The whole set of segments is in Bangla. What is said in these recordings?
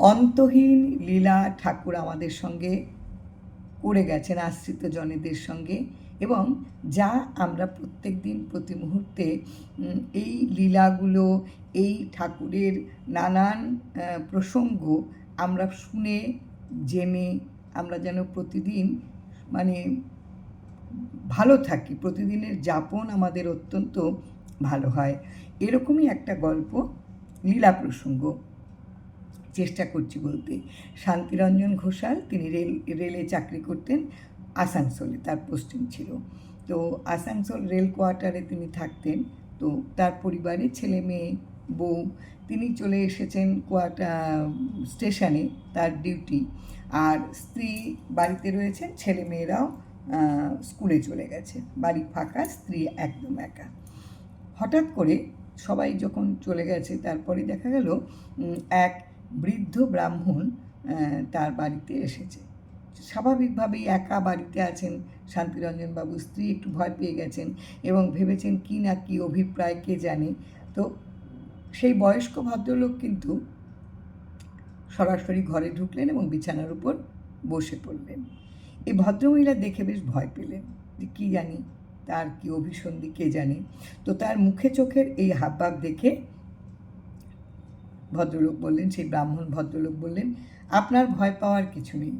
অন্তহীন লীলা ঠাকুর আমাদের সঙ্গে করে গেছেন আশ্রিত জনেদের সঙ্গে। এবং যা আমরা প্রত্যেক দিন প্রতি মুহূর্তে এই লীলাগুলো, এই ঠাকুরের নানান প্রসঙ্গ আমরা শুনে, জেনে আমরা যেন প্রতিদিন মানে ভালো থাকি। প্রতিদিনের যাপন আমাদের অত্যন্ত ভালো হয়। এরকমই একটা গল্প, লীলা প্রসঙ্গ। চেষ্টা করছি বলতে। শান্তিরঞ্জন ঘোষাল, তিনি রেল, রেলে চাকরি করতেন আসানসোলে, তার পোস্টিং ছিল। তো আসানসোল রেল কোয়ার্টারে তিনি থাকতেন। তো তার পরিবারে ছেলে, মেয়ে, বউ, তিনি চলে এসেছেন কোয়ার্টার স্টেশনে তার ডিউটি। আর স্ত্রী বাড়িতে রয়েছেন, ছেলে, মেয়েরাও স্কুলে চলে গেছে। বাড়ি ফাঁকা, স্ত্রী একদম একা। হঠাৎ করে সবাই যখন চলে গেছে, তারপরে দেখা গেল এক বৃদ্ধ ব্রাহ্মণ তার বাড়িতে এসেছে। স্বাভাবিকভাবেই একা বাড়িতে আছেন শান্তিরঞ্জন বাবু। স্ত্রী একটু ভয় পেয়ে গেছেন এবং ভেবেছেন কি না কি অভিপ্রায়, কে জানে। তো সেই বয়স্ক ভদ্রলোক কিন্তু সরাসরি ঘরে ঢুকলেন এবং বিছানার উপর বসে পড়লেন। এই ভদ্রমহিলা দেখে বেশ ভয় পেলেন যে কী জানি, তার কি অভিসন্ধি, কে জানে। তো তার মুখে চোখের এই হাবভাব দেখে ভদ্রলোক বললেন, সেই ব্রাহ্মণ ভদ্রলোক বললেন, আপনার ভয় পাওয়ার কিছু নেই।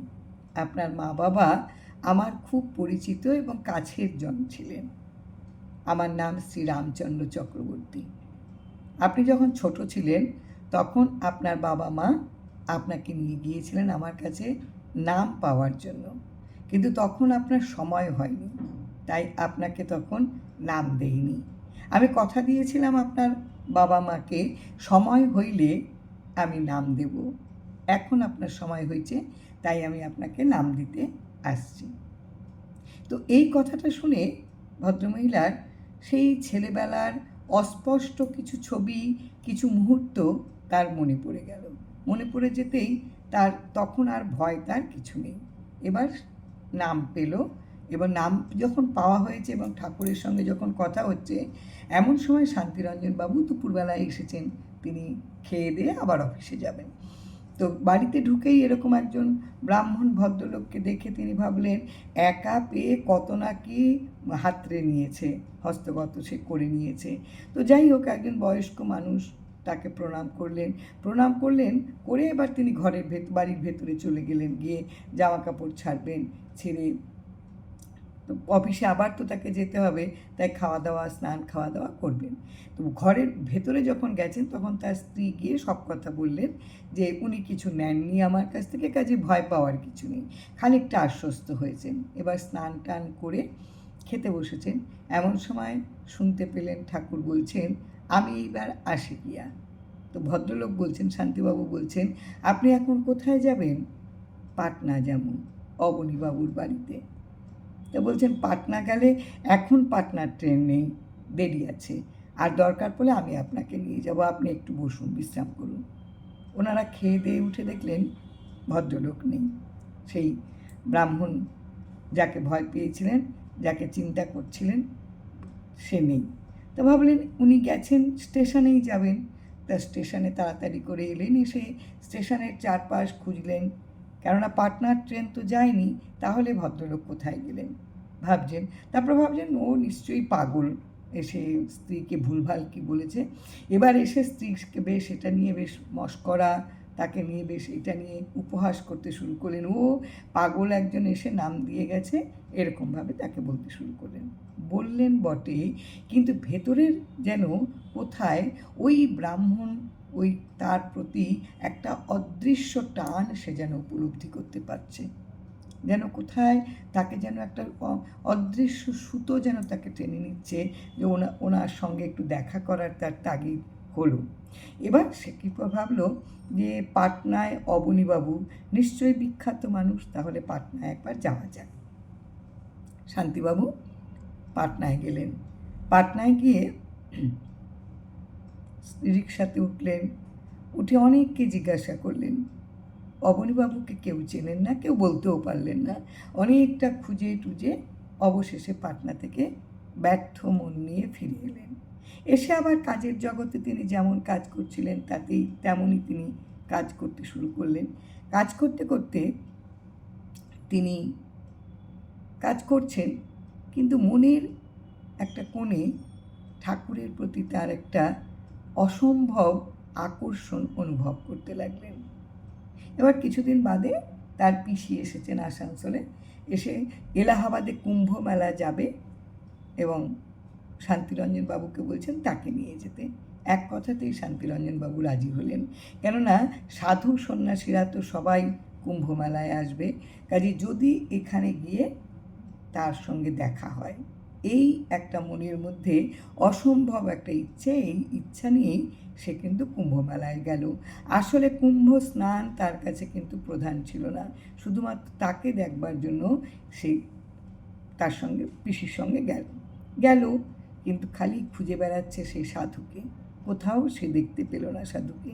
আপনার মা বাবা আমার খুব পরিচিত এবং কাছের জন ছিলেন। আমার নাম শ্রী রামচন্দ্র চক্রবর্তী। আপনি যখন ছোট ছিলেন, তখন আপনার বাবা মা আপনাকে নিয়ে গিয়েছিলেন আমার কাছে নাম পাওয়ার জন্য। কিন্তু তখন আপনার সময় হয়নি, তাই আপনাকে তখন নাম দেইনি। আমি কথা দিয়েছিলাম আপনার বাবা মাকে সময় হইলে আমি নাম দেব। এখন আপনার সময় হয়েছে তাই আমি আপনাকে নাম দিতে আসছি। তো এই কথাটা শুনে ভদ্রমহিলার সেই ছেলেবেলার অস্পষ্ট কিছু ছবি, কিছু মুহূর্ত তার মনে পড়ে গেল। মনে পড়ে যেতেই তার তখন আর ভয় তার কিছু নেই। এবার নাম পেল এবং নাম যখন পাওয়া হয়েছে এবং ঠাকুরের সঙ্গে যখন কথা হচ্ছে, এমন সময় শান্তিরঞ্জন বাবু দুপুরবেলায় এসেছেন। তিনি খেয়ে দিয়ে আবার অফিসে যাবেন। তো বাড়িতে ঢুকেই এরকম একজন ব্রাহ্মণ ভদ্রলোককে দেখে তিনি ভাবলেন, একা পেয়ে কত না কি হাতড়ে নিয়েছে, হস্তগত সে করে নিয়েছে। তো যাই হোক, একজন বয়স্ক মানুষ তাকে প্রণাম করলেন। প্রণাম করলেন, করে এবার তিনি ঘরের ভেত, বাড়ির ভেতরে চলে গেলেন, গিয়ে জামা কাপড় ছাড়বেন, ছেড়ে অফিসে আবার তো তাকে যেতে হবে, তাই খাওয়া দাওয়া স্নান খাওয়া দাওয়া করবেন। তো ঘরের ভেতরে যখন গেছেন, তখন তার স্ত্রী গিয়ে সব কথা বললেন যে, উনি কিছু নেননি আমার কাছ থেকে, কাজে ভয় পাওয়ার কিছু নেই। খানিকটা আশ্বস্ত হয়েছেন। এবার স্নান টান করে খেতে বসেছেন। এমন সময় শুনতে পেলেন ঠাকুর বলছেন, আমি এইবার আসি গিয়া। তো ভদ্রলোক বলছেন, শান্তিবাবু বলছেন, আপনি এখন কোথায় যাবেন? পাটনা যেমন অবনীবাবুর বাড়িতে। তো বলছেন, পাটনা গেলে এখন পাটনার ট্রেন নেই, দেরি আছে। আর দরকার পড়লে আমি আপনাকে নিয়ে যাব, আপনি একটু বসুন, বিশ্রাম করুন। ওনারা খেয়ে দিয়ে উঠে দেখলেন, ভদ্রলোক নেই। সেই ব্রাহ্মণ যাকে ভয় পেয়েছিলেন, যাকে চিন্তা করছিলেন, সে নেই। তো ভাবলেন, উনি গেছেন, স্টেশনেই যাবেন। তা স্টেশনে তাড়াতাড়ি করে এলেন, এসে স্টেশনের চারপাশ খুঁজলেন। কেননা পাটনার ট্রেন তো যায়নি, তাহলে ভদ্রলোক কোথায় গেলেন? ভাবছেন। তারপর ভাবছেন, ও নিশ্চয়ই পাগল। এসে স্ত্রীকে ভুলভাল কি বলেছে? এবার এসে স্ত্রীকে বেশ এটা নিয়ে বেশ মস্করা তাকে নিয়ে বেশ এটা নিয়ে উপহাস করতে শুরু করলেন। ও পাগল একজন এসে নাম দিয়ে গেছে। এরকমভাবে তাকে বলতে শুরু করলেন। বললেন বটে, কিন্তু ভেতরের যেন কোথায় ওই ব্রাহ্মণ ওই তার প্রতি একটা অদৃশ্য টান সে যেন উপলব্ধি করতে পারছে। যেন কোথায় তাকে যেন একটা অদৃশ্য সুতো যেন তাকে টেনে নিচ্ছে যে ওনা, ওনার সঙ্গে একটু দেখা করার তার তাগিদ হলো। এবার সে কী ভাবলো যে পাটনায় অবনীবাবু নিশ্চয়ই বিখ্যাত মানুষ, তাহলে পাটনায় একবার যাওয়া যাক। শান্তিবাবু পাটনায় গেলেন। পাটনায় গিয়ে রিক্সাতে উঠলেন, উঠে অনেককে জিজ্ঞাসা করলেন। অবনীবাবুকে কেউ চেনেন না, কেউ বলতেও পারলেন না। অনেকটা খুঁজে টুজে অবশেষে পাটনা থেকে ব্যর্থ মন নিয়ে ফিরে এলেন। এসে আবার কাজের জগতে তিনি যেমন কাজ করছিলেন, তাতেই তেমনই তিনি কাজ করতে শুরু করলেন। কাজ করতে করতে তিনি কাজ করছেন, কিন্তু মনের একটা কোণে ঠাকুরের প্রতি তার একটা অসম্ভব আকর্ষণ অনুভব করতে লাগলেন। এবার কিছুদিন বাদে তার পিসি এসেছেন আসানসোলে। এসে এলাহাবাদে কুম্ভ মেলা যাবে এবং শান্তিরঞ্জন বাবুকে বলছেন তাকে নিয়ে যেতে। এক কথাতেই শান্তিরঞ্জন বাবু রাজি হলেন। কেননা সাধু সন্ন্যাসীরা তো সবাই কুম্ভ মেলায় আসবে। কাজে যদি এখানে গিয়ে তার সঙ্গে দেখা হয়। এই একটা মনের মধ্যে অসম্ভব একটা ইচ্ছে, এই ইচ্ছা নিয়েই সে কিন্তু কুম্ভ মেলায় গেল। আসলে কুম্ভ স্নান তার কাছে কিন্তু প্রধান ছিল না। শুধুমাত্র তাকে দেখবার জন্য সে তার সঙ্গে, পিসির সঙ্গে গেল। গেল, কিন্তু খালি খুঁজে বেড়াচ্ছে সেই সাধুকে। কোথাও সে দেখতে পেল না সাধুকে।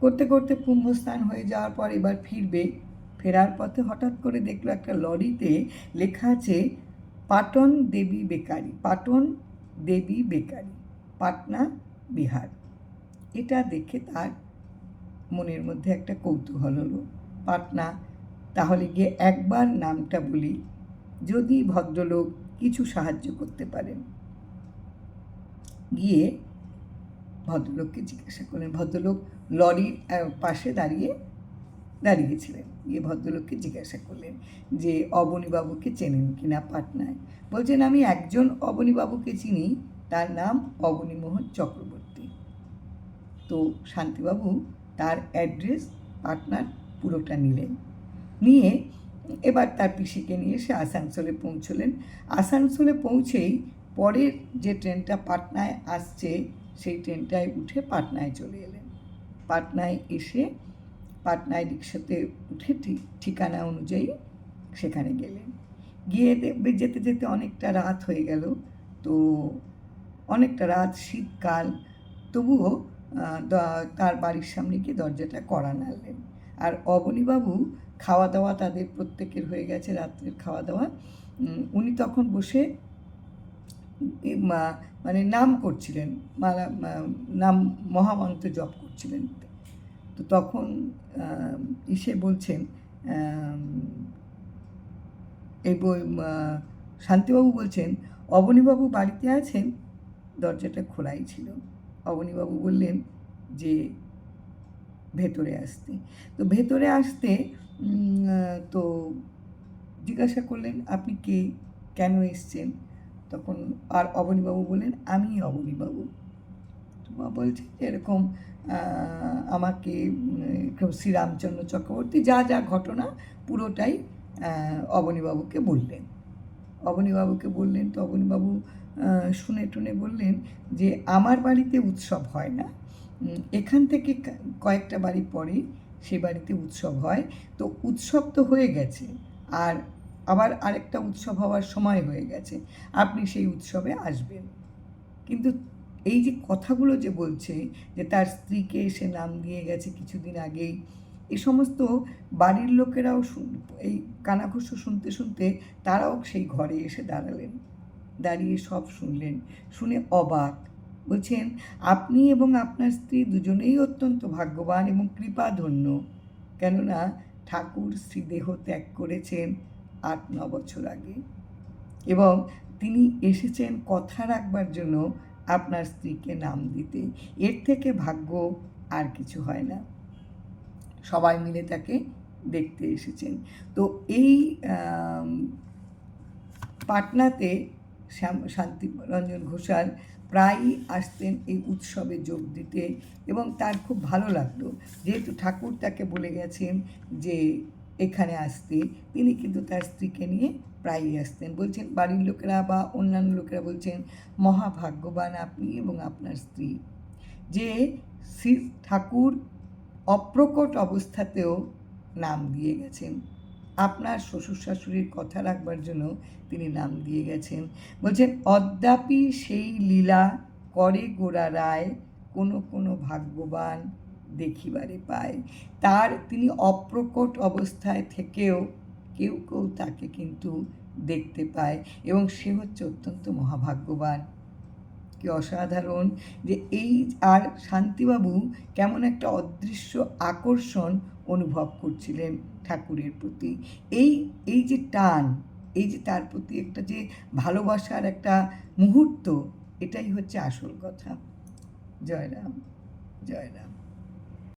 করতে করতে কুম্ভ স্নান হয়ে যাওয়ার পর এবার ফিরবে। ফেরার পথে হঠাৎ করে দেখল একটা লরিতে লেখা আছে পাটন দেবী বেকারি, পাটন দেবী বেকারি, পাটনা বিহার। এটা দেখে তার মনের মধ্যে একটা কৌতূহল হলো। পাটনা, তাহলে গিয়ে একবার নামটা বলি, যদি ভদ্রলোক কিছু সাহায্য করতে পারেন। গিয়ে ভদ্রলোককে জিজ্ঞাসা করলেন, ভদ্রলোক লরির পাশে দাঁড়িয়ে দাঁড়িয়েছিলেন। গিয়ে ভদ্রলোককে জিজ্ঞাসা করলেন যে, অবনীবাবুকে চেনেন কিনা পাটনায়? বলছেন, আমি একজন অবনীবাবুকে চিনি, তার নাম অবনীমোহন চক্রবর্তী। তো শান্তিবাবু তার অ্যাড্রেস পাটনার পুরোটা নিলেন। নিয়ে এবার তার পিসিকে নিয়ে সে আসানসোলে পৌঁছলেন। আসানসোলে পৌঁছেই পরের যে ট্রেনটা পাটনায় আসছে, সেই ট্রেনটায় উঠে পাটনায় চলে এলেন। পাটনায় এসে পাটনায় রিক্সাতে উঠে ঠিক ঠিকানা অনুযায়ী সেখানে গেলেন। গিয়ে দেখবে যেতে যেতে অনেকটা রাত হয়ে গেল। তো অনেকটা রাত, শীতকাল, তবুও তার বাড়ির সামনে গিয়ে দরজাটা কড়া নাড়লেন। আর অবনীবাবু খাওয়া দাওয়া তাদের প্রত্যেকের হয়ে গেছে, রাত্রের খাওয়া দাওয়া উনি তখন বসে মানে নাম করছিলেন, মালা নাম মহামন্ত্র জপ করছিলেন। তো তখন ইসে বলছেন এই বই শান্তিবাবু বলছেন, অবনীবাবু বাড়িতে আছেন? দরজাটা খোলাই ছিল। অবনীবাবু বললেন যে, ভেতরে আসতে। তো ভেতরে আসতে তো জিজ্ঞাসা করলেন, আপনি কে? কেন এসছেন? তখন আর অবনীবাবু বললেন, আমি অবনীবাবু। মা বলছে এরকম আমাকে শ্রীরামচন্দ্র চক্রবর্তী, যা যা ঘটনা পুরোটাই অবনীবাবুকে বললেন। অবনীবাবুকে বললেন তো অবনীবাবু শুনে টুনে বললেন যে, আমার বাড়িতে উৎসব হয় না। এখান থেকে কয়েকটা বাড়ি পরে সে বাড়িতে উৎসব হয়। তো উৎসব তো হয়ে গেছে, আর আবার আরেকটা উৎসব হওয়ার সময় হয়ে গেছে। আপনি সেই উৎসবে আসবেন। কিন্তু এই যে কথাগুলো যে বলছে যে তার স্ত্রীকে সে নাম দিয়ে গেছে কিছুদিন আগেই এই সমস্ত বাড়ির লোকেরাও এই কানাঘুষো শুনতে শুনতে তারাও সেই ঘরে এসে দাঁড়ালেন। দাঁড়িয়ে সব শুনলেন। শুনে অবাক। বলছেন, আপনি এবং আপনার স্ত্রী দুজনেই অত্যন্ত ভাগ্যবান এবং কৃপাধন্য। কেননা ঠাকুর শ্রীদেহ ত্যাগ করেছেন আট, ন বছর আগে। এবং তিনি এসেছেন কথা রাখবার জন্য আপনার স্ত্রীকে নাম দিতে। এর থেকে ভাগ্য আর কিছু হয় না। সবাই মিলে তাকে দেখতে এসেছেন। তো এই পাটনাতে শ্যাম, শান্তিরঞ্জন ঘোষাল প্রায়ই আসতেন এই উৎসবে যোগ দিতে এবং তার খুব ভালো লাগতো। যেহেতু ঠাকুর তাকে বলে গেছেন যে এখানে আসতে তিনি কিন্তু তার স্ত্রীকে নিয়ে প্রায়ই আসতেন। বলছেন, বাড়ির লোকেরা বা অন্যান্য লোকেরা বলছেন, মহাভাগ্যবান আপনি এবং আপনার স্ত্রী। যে শ্রী ঠাকুর অপ্রকট অবস্থাতেও নাম দিয়ে গেছেন। আপনার শ্বশুর শাশুড়ির কথা রাখবার জন্য তিনি নাম দিয়ে গেছেন। বলছেন, অদ্যাপি সেই লীলা করে গোড়া রায় কোনো কোনো ভাগ্যবান দেখিবারে পায়। তার তিনি অপ্রকট অবস্থায় থেকেও কেউ কেউ তাকে কিন্তু দেখতে পায় এবং সে হচ্ছে অত্যন্ত মহাভাগ্যবান। কি অসাধারণ যে এই আর শান্তিবাবু কেমন একটা অদৃশ্য আকর্ষণ অনুভব করছিলেন ঠাকুরের প্রতি। এই এই যে টান, এই যে তার প্রতি একটা যে ভালোবাসার একটা মুহূর্ত, এটাই হচ্ছে আসল কথা। জয় রাম জয় রাম